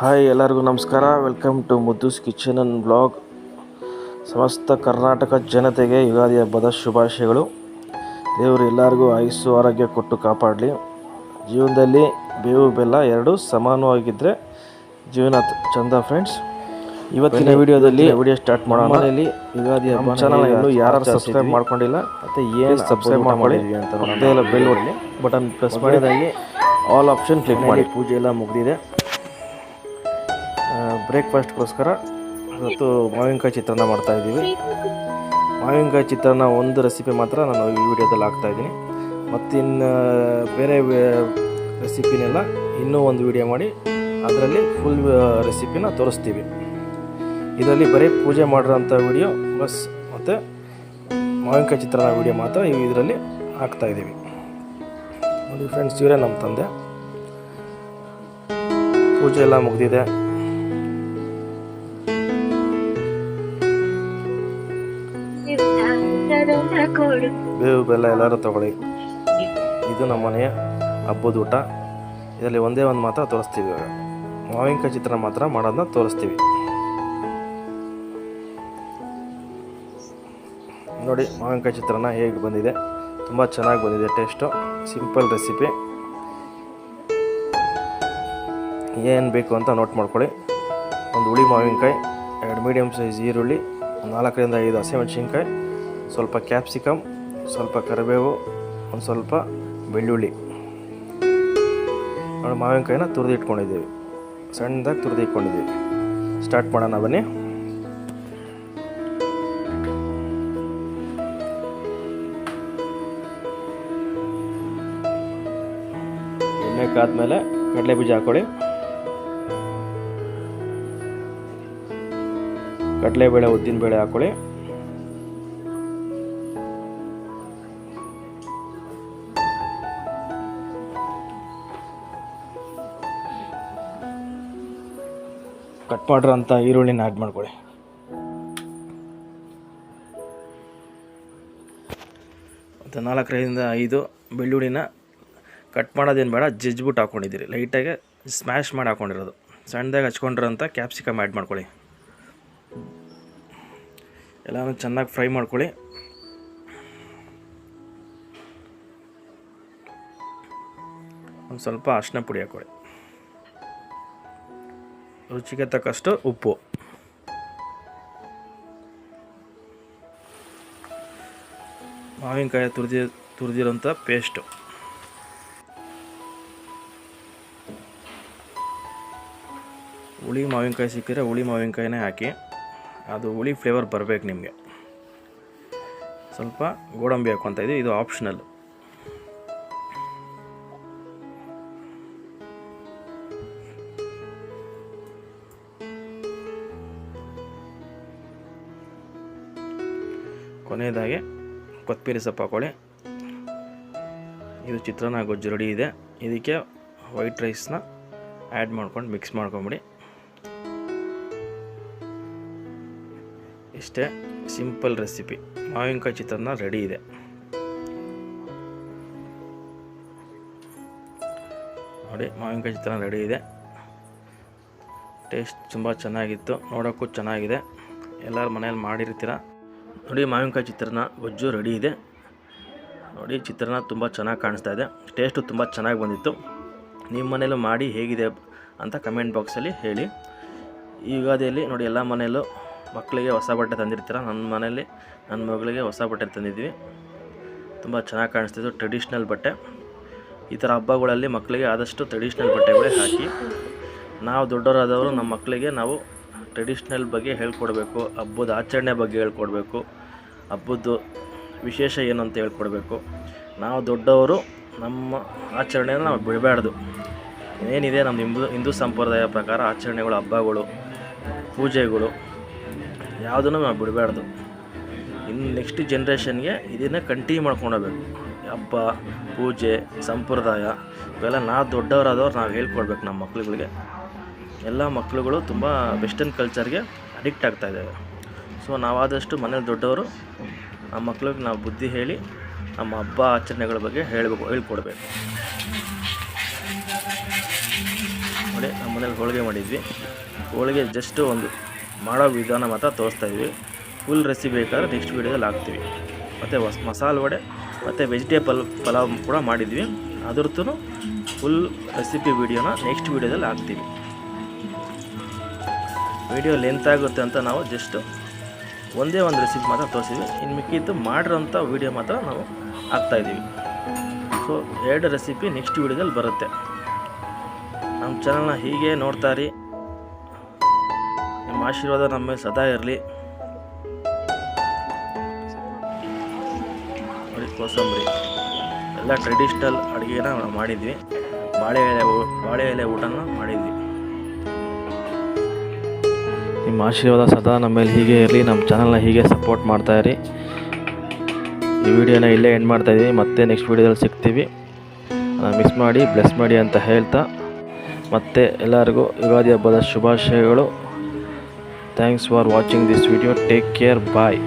Hi ಎಲ್ಲರಿಗೂ ನಮಸ್ಕಾರ. Welcome to Muddu's kitchen and blog ಸಮಸ್ತ ಕರ್ನಾಟಕ ಜನತೆಗೆ ಯುಗಾದಿ ಹಬ್ಬದ ಶುಭಾಶಯಗಳು. ದೇವರು ಎಲ್ಲರಿಗೂ ಆಯುಸ್ಸು ಆರೋಗ್ಯ ಕೊಟ್ಟು ಕಾಪಾಡಲಿ. ಜೀವನದಲ್ಲಿ ಬೇವು ಬೆಲ್ಲ ಎರಡು ಸಮಾನವಾಗಿದ್ದರೆ ಜೀವನ ಚಂದ ಫ್ರೆಂಡ್ಸ್ ಇವತ್ತಿನ ವಿಡಿಯೋದಲ್ಲಿ ವಿಡಿಯೋ ಸ್ಟಾರ್ಟ್ ಮಾಡೋಣ. ಮನೆಯಲ್ಲಿ ಯುಗಾದಿ ಹಬ್ಬ ಚಾನಲ್ ಇನ್ನೂ ಯಾರು ಸಬ್ಸ್ಕ್ರೈಬ್ ಮಾಡ್ಕೊಂಡಿಲ್ಲ ಮತ್ತು ಏನು ಸಬ್ಸ್ಕ್ರೈಬ್ ಮಾಡ್ಕೊಂಡಿದ್ವಿ ಅಂತ ಬೆಲ್ ಬಟನ್ ಪ್ರೆಸ್ ಮಾಡಿದಾಗಿ ಆಲ್ ಆಪ್ಷನ್ ಕ್ಲಿಕ್ ಮಾಡಿ. ಪೂಜೆ ಎಲ್ಲ ಮುಗಿದಿದೆ. ಬ್ರೇಕ್ಫಾಸ್ಟ್ಗೋಸ್ಕರ ಇವತ್ತು ಮಾವಿನಕಾಯಿ ಚಿತ್ರಾನ್ನ ಮಾಡ್ತಾ ಇದ್ದೀವಿ. ಮಾವಿನಕಾಯಿ ಚಿತ್ರಾನ್ನ ಒಂದು ರೆಸಿಪಿ ಮಾತ್ರ ನಾನು ಈ ವಿಡಿಯೋದಲ್ಲಿ ಹಾಕ್ತಾಯಿದ್ದೀನಿ ಮತ್ತಿನ್ನು ಬೇರೆ ರೆಸಿಪಿನೆಲ್ಲ ಇನ್ನೂ ಒಂದು ವಿಡಿಯೋ ಮಾಡಿ ಅದರಲ್ಲಿ ಫುಲ್ ರೆಸಿಪಿನ ತೋರಿಸ್ತೀವಿ. ಇದರಲ್ಲಿ ಬರೀ ಪೂಜೆ ಮಾಡಿರೋಂಥ ವಿಡಿಯೋ ಬಸ್ ಮತ್ತು ಮಾವಿನಕಾಯಿ ಚಿತ್ರಾನ್ನ ವಿಡಿಯೋ ಮಾತ್ರ ಇದರಲ್ಲಿ ಹಾಕ್ತಾ ಇದ್ದೀವಿ. ನೋಡಿ ಫ್ರೆಂಡ್ಸ್ ಇವರೇ ನಮ್ಮ ತಂದೆ. ಪೂಜೆ ಎಲ್ಲ ಮುಗಿದಿದೆ. ಬೇವು ಬೆಲ್ಲ ಎಲ್ಲರೂ ತಗೊಳ್ಳಿ. ಇದು ನಮ್ಮ ಮನೆಯ ಹಬ್ಬದ ಊಟ. ಇದರಲ್ಲಿ ಒಂದೇ ಒಂದು ಮಾತ್ರ ತೋರಿಸ್ತೀವಿ ಇವಾಗ. ಮಾವಿನಕಾಯಿ ಚಿತ್ರ ಮಾತ್ರ ಮಾಡೋದನ್ನ ತೋರಿಸ್ತೀವಿ. ನೋಡಿ, ಮಾವಿನಕಾಯಿ ಚಿತ್ರನ ಹೇಗೆ ಬಂದಿದೆ. ತುಂಬ ಚೆನ್ನಾಗಿ ಬಂದಿದೆ ಟೇಸ್ಟು. ಸಿಂಪಲ್ ರೆಸಿಪಿ ಏನು ಬೇಕು ಅಂತ ನೋಟ್ ಮಾಡ್ಕೊಳ್ಳಿ. ಒಂದು ಹುಳಿ ಮಾವಿನಕಾಯಿ, ಎರಡು ಮೀಡಿಯಮ್ ಸೈಜ್ ಈರುಳ್ಳಿ ನಾಲ್ಕರಿಂದ ಐದು ಹಸಿಮೆಣಸಿನ್ಕಾಯಿ, ಸ್ವಲ್ಪ ಕ್ಯಾಪ್ಸಿಕಮ್ ಸ್ವಲ್ಪ ಕರಿಬೇವು, ಒಂದು ಸ್ವಲ್ಪ ಬೆಳ್ಳುಳ್ಳಿ. ನೋಡಿ ಮಾವಿನಕಾಯಿನ ತುರಿದು ಇಟ್ಕೊಂಡಿದ್ದೀವಿ ಸಣ್ಣದಾಗಿ ತುರಿದು ಇಟ್ಕೊಂಡಿದ್ದೀವಿ ಸ್ಟಾರ್ಟ್ ಮಾಡೋಣ, ಬನ್ನಿ. ಎಣ್ಣೆ ಕಾದ್ಮೇಲೆ ಕಡಲೆ ಬೀಜ ಹಾಕೊಳ್ಳಿ. ಕಡಲೆಬೇಳೆ, ಉದ್ದಿನಬೇಳೆ ಹಾಕೊಳ್ಳಿ. ಕಟ್ ಮಾಡಿರೋಂಥ ಈರುಳ್ಳಿನ ಆ್ಯಡ್ ಮಾಡ್ಕೊಳ್ಳಿ. ಮತ್ತು ನಾಲ್ಕರಿಂದ ಐದು ಬೆಳ್ಳುಳ್ಳಿನ ಕಟ್ ಮಾಡೋದೇನು ಬೇಡ, ಜಜ್ಬಿಟ್ಟು ಹಾಕ್ಕೊಂಡಿದ್ದೀರಿ ಲೈಟಾಗಿ ಸ್ಮ್ಯಾಶ್ ಮಾಡಿ ಹಾಕ್ಕೊಂಡಿರೋದು ಸಣ್ಣದಾಗಿ ಹಚ್ಕೊಂಡಿರೋಂಥ ಕ್ಯಾಪ್ಸಿಕಮ್ ಆ್ಯಡ್ ಮಾಡ್ಕೊಳ್ಳಿ. ಎಲ್ಲನೂ ಚೆನ್ನಾಗಿ ಫ್ರೈ ಮಾಡ್ಕೊಳ್ಳಿ. ಒಂದು ಸ್ವಲ್ಪ ಅರ್ಶಿನ ಪುಡಿ ಹಾಕ್ಕೊಳ್ಳಿ ರುಚಿಗೆ ತಕ್ಕಷ್ಟು ಉಪ್ಪು. ಮಾವಿನಕಾಯಿ ತುರಿದಿ ತುರಿದಿರೋಂಥ ಪೇಸ್ಟು ಹುಳಿ ಮಾವಿನಕಾಯಿ ಸಿಕ್ಕಿದ್ರೆ ಹುಳಿ ಮಾವಿನಕಾಯಿನೇ ಹಾಕಿ, ಅದು ಹುಳಿ ಫ್ಲೇವರ್ ಬರಬೇಕು ನಿಮಗೆ. ಸ್ವಲ್ಪ ಗೋಡಂಬಿ ಹಾಕ್ಕೊತ ಇದು ಇದು ಆಪ್ಷನಲ್ ಕೊನೆಯದಾಗಿ ಕೊತ್ತಂಬರಿ ಸೊಪ್ಪು ಹಾಕೊಳ್ಳಿ ಇದು ಚಿತ್ರಾನ್ನ ಗೊಜ್ಜು ರೆಡಿ ಇದೆ. ಇದಕ್ಕೆ ವೈಟ್ ರೈಸ್ನ ಆ್ಯಡ್ ಮಾಡ್ಕೊಂಡು ಮಿಕ್ಸ್ ಮಾಡ್ಕೊಂಬಿಡಿ. ಇಷ್ಟೇ ಸಿಂಪಲ್ ರೆಸಿಪಿ ಮಾವಿನಕಾಯಿ ಚಿತ್ರಾನ್ನ ರೆಡಿ ಇದೆ. ನೋಡಿ, ಮಾವಿನಕಾಯಿ ಚಿತ್ರಾನ್ನ ರೆಡಿ ಇದೆ. ಟೇಸ್ಟ್ ತುಂಬ ಚೆನ್ನಾಗಿತ್ತು. ನೋಡೋಕ್ಕೂ ಚೆನ್ನಾಗಿದೆ. ಎಲ್ಲರೂ ಮನೇಲಿ ಮಾಡಿರ್ತೀರ? ನೋಡಿ ಮಾವಿನಕಾಯಿ ಚಿತ್ರಾನ್ನ ಗೊಜ್ಜು ರೆಡಿ ಇದೆ. ನೋಡಿ ಚಿತ್ರಾನ್ನ ತುಂಬ ಚೆನ್ನಾಗಿ ಕಾಣಿಸ್ತಾ ಇದೆ. ಟೇಸ್ಟು ತುಂಬ ಚೆನ್ನಾಗಿ ಬಂದಿತ್ತು. ನಿಮ್ಮ ಮನೇಲೂ ಮಾಡಿ ಹೇಗಿದೆ ಅಂತ ಕಮೆಂಟ್ ಬಾಕ್ಸಲ್ಲಿ ಹೇಳಿ. ಈ ಯುಗಾದಿಯಲ್ಲಿ ನೋಡಿ ಎಲ್ಲ ಮನೆಯಲ್ಲೂ ಮಕ್ಕಳಿಗೆ ಹೊಸ ಬಟ್ಟೆ ತಂದಿರ್ತೀರ? ನನ್ನ ಮನೆಯಲ್ಲಿ ನನ್ನ ಮಗಳಿಗೆ ಹೊಸ ಬಟ್ಟೆ ತಂದಿದ್ವಿ ತುಂಬ ಚೆನ್ನಾಗಿ ಕಾಣಿಸ್ತಿದ್ದು ಟ್ರೆಡಿಷ್ನಲ್ ಬಟ್ಟೆ. ಈ ಥರ ಹಬ್ಬಗಳಲ್ಲಿ ಮಕ್ಕಳಿಗೆ ಆದಷ್ಟು ಟ್ರೆಡಿಷ್ನಲ್ ಬಟ್ಟೆಗಳೇ ಹಾಕಿ. ನಾವು ದೊಡ್ಡವರಾದವರು ನಮ್ಮ ಮಕ್ಕಳಿಗೆ ನಾವು ಟ್ರೆಡಿಷ್ನಲ್ ಬಗ್ಗೆ ಹೇಳ್ಕೊಡ್ಬೇಕು, ಹಬ್ಬದ ಆಚರಣೆ ಬಗ್ಗೆ ಹೇಳ್ಕೊಡ್ಬೇಕು, ಹಬ್ಬದ್ದು ವಿಶೇಷ ಏನು ಅಂತ ಹೇಳ್ಕೊಡ್ಬೇಕು. ನಾವು ದೊಡ್ಡವರು, ನಮ್ಮ ಆಚರಣೆಯನ್ನು ನಾವು ಬಿಡಬಾರ್ದು. ಏನಿದೆ ನಮ್ಮ ಹಿಂದೂ ಹಿಂದೂ ಸಂಪ್ರದಾಯ ಪ್ರಕಾರ ಆಚರಣೆಗಳು, ಹಬ್ಬಗಳು, ಪೂಜೆಗಳು, ಯಾವುದನ್ನು ನಾವು ಬಿಡಬಾರ್ದು. ಇನ್ನು ನೆಕ್ಸ್ಟ್ ಜನ್ರೇಷನ್ಗೆ ಇದನ್ನು ಕಂಟಿನ್ಯೂ ಮಾಡ್ಕೊಂಡೋಗ್ಬೇಕು. ಹಬ್ಬ, ಪೂಜೆ, ಸಂಪ್ರದಾಯ ಇವೆಲ್ಲ ನಾವು ದೊಡ್ಡವರಾದವ್ರು ನಾವು ಹೇಳ್ಕೊಡ್ಬೇಕು ನಮ್ಮ ಮಕ್ಳುಗಳಿಗೆ. ಎಲ್ಲ ಮಕ್ಕಳುಗಳು ತುಂಬ ವೆಸ್ಟರ್ನ್ ಕಲ್ಚರ್ಗೆ ಅಡಿಕ್ಟ್ ಆಗ್ತಾ ಇದ್ದಾವೆ ಸೊ ನಾವಾದಷ್ಟು ಮನೇಲಿ ದೊಡ್ಡವರು, ಆ ಮಕ್ಳಿಗೆ ನಾವು ಬುದ್ಧಿ ಹೇಳಿ, ನಮ್ಮ ಹಬ್ಬ ಆಚರಣೆಗಳ ಬಗ್ಗೆ ಹೇಳಬೇಕು, ಹೇಳ್ಕೊಡ್ಬೇಕು. ನೋಡಿ, ನಮ್ಮ ಮನೇಲಿ ಹೋಳಿಗೆ ಮಾಡಿದ್ವಿ. ಹೋಳಿಗೆ ಜಸ್ಟ್ ಒಂದು ಮಾಡೋ ವಿಧಾನ ಮಾತ್ರ ತೋರಿಸ್ತಾ ಇದ್ವಿ. ಫುಲ್ ರೆಸಿಪಿ ಬೇಕಾದ್ರೆ ನೆಕ್ಸ್ಟ್ ವೀಡಿಯೋದಲ್ಲಿ ಹಾಕ್ತೀವಿ. ಮತ್ತು ಹೊಸ ಮಸಾಲೆ ವಡೆ, ಮತ್ತು ವೆಜಿಟೇಬಲ್ ಪಲಾವ್ ಕೂಡ ಮಾಡಿದ್ವಿ. ಅದ್ರದ್ದು ಫುಲ್ ರೆಸಿಪಿ ವೀಡಿಯೋನ ನೆಕ್ಸ್ಟ್ ವೀಡಿಯೋದಲ್ಲಿ ಹಾಕ್ತೀವಿ. ವಿಡಿಯೋ ಲೆಂತ್ ಆಗುತ್ತೆ ಅಂತ ನಾವು ಜಸ್ಟ್ ಒಂದೇ ಒಂದು ರೆಸಿಪಿ ಮಾತ್ರ ತೋರಿಸಿದ್ವಿ. ಇನ್ನು ಮಿಕ್ಕಿದ್ದು ಮಾಡಿರೋಂಥ ವೀಡಿಯೋ ಮಾತ್ರ ನಾವು ಹಾಕ್ತಾಯಿದ್ದೀವಿ ಸೊ ಎರಡು ರೆಸಿಪಿ ನೆಕ್ಸ್ಟ್ ವೀಡಿಯೋದಲ್ಲಿ ಬರುತ್ತೆ. ನಮ್ಮ ಚಾನಲ್ನ ಹೀಗೆ ನೋಡ್ತಾ ಇರಿ. ನಿಮ್ಮ ಆಶೀರ್ವಾದ ನಮ್ಮ ಸದಾ ಇರಲಿ. ನೋಡಿ, ಕೋಸಂಬರಿ. ಎಲ್ಲ ಟ್ರೆಡಿಷ್ನಲ್ ಅಡುಗೆನ ಮಾಡಿದ್ವಿ. ಬಾಳೆ ಎಲೆ ಬಾಳೆ ಎಲೆ ಊಟನ ಮಾಡಿದ್ವಿ. ನಿಮ್ಮ ಆಶೀರ್ವಾದ ಸದಾ ನಮ್ಮ ಮೇಲೆ ಹೀಗೆ ಇರಲಿ, ನಮ್ಮ ಚಾನಲ್ನ ಹೀಗೆ ಸಪೋರ್ಟ್ ಮಾಡ್ತಾ ಇರಿ. ಈ ವಿಡಿಯೋನ ಇಲ್ಲೇ ಎಂಡ್ ಮಾಡ್ತಾ ಇದ್ದೀವಿ ಮತ್ತೆ ನೆಕ್ಸ್ಟ್ ವಿಡಿಯೋದಲ್ಲಿ ಸಿಗ್ತೀವಿ. ಮಿಸ್ ಮಾಡಿ ಬ್ಲೆಸ್ ಮಾಡಿ ಅಂತ ಹೇಳ್ತಾ. ಮತ್ತೆ ಎಲ್ಲರಿಗೂ ಯುಗಾದಿ ಹಬ್ಬದ ಶುಭಾಶಯಗಳು. Thanks for watching this video take care bye